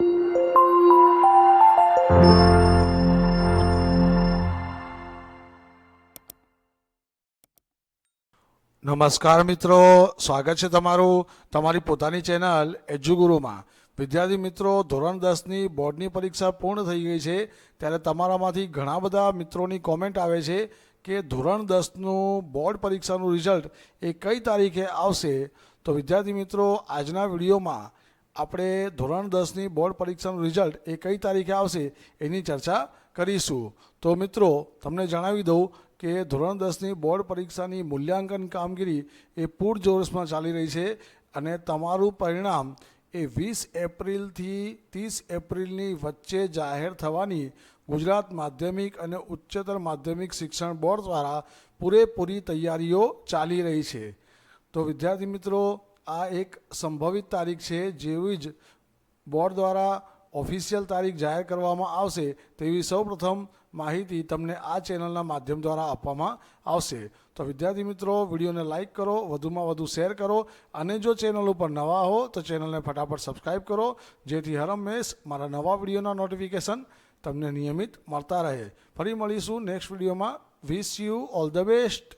નમસ્કાર મિત્રો, સ્વાગત છે તમારું તમારી પોતાની ચેનલ એજ્યુગુરુમાં. વિદ્યાર્થી મિત્રો, ધોરણ દસની બોર્ડની પરીક્ષા પૂર્ણ થઈ ગઈ છે, ત્યારે તમારામાંથી ઘણા બધા મિત્રોની કોમેન્ટ આવે છે કે ધોરણ દસનું બોર્ડ પરીક્ષાનું રિઝલ્ટ એ કઈ તારીખે આવશે? તો વિદ્યાર્થી મિત્રો, આજના વિડીયોમાં આપણે ધોરણ દસની બોર્ડ પરીક્ષાનું રિઝલ્ટ એ કઈ તારીખે આવશે એની ચર્ચા કરીશું. તો મિત્રો, તમને જણાવી દઉં કે ધોરણ દસની બોર્ડ પરીક્ષાની મૂલ્યાંકન કામગીરી એ પૂરજોશમાં ચાલી રહી છે અને તમારું પરિણામ એ વીસ એપ્રિલથી ત્રીસ એપ્રિલની વચ્ચે જાહેર થવાની ગુજરાત માધ્યમિક અને ઉચ્ચતર માધ્યમિક શિક્ષણ બોર્ડ દ્વારા પૂરેપૂરી તૈયારીઓ ચાલી રહી છે. તો વિદ્યાર્થી મિત્રો આ એક સંભવિત તારીખ છે, જેવી જ બોર્ડ દ્વારા ઓફિશિયલ તારીખ જાહેર કરવામાં આવશે, તેવી સૌપ્રથમ માહિતી તમને આ ચેનલના માધ્યમ દ્વારા આપવામાં આવશે. તો વિદ્યાર્થી મિત્રો, વિડીયોને લાઇક કરો, વધુમાં વધુ શેર કરો, અને જો ચેનલ ઉપર નવા હો, તો ચેનલને ફટાફટ સબસ્ક્રાઇબ કરો, જેથી હરમેશ મારા નવા વિડીયોના નોટિફિકેશન તમને નિયમિત મળતા રહે. ફરી મળીશું નેક્સ્ટ વિડીયોમાં. Wish you all the best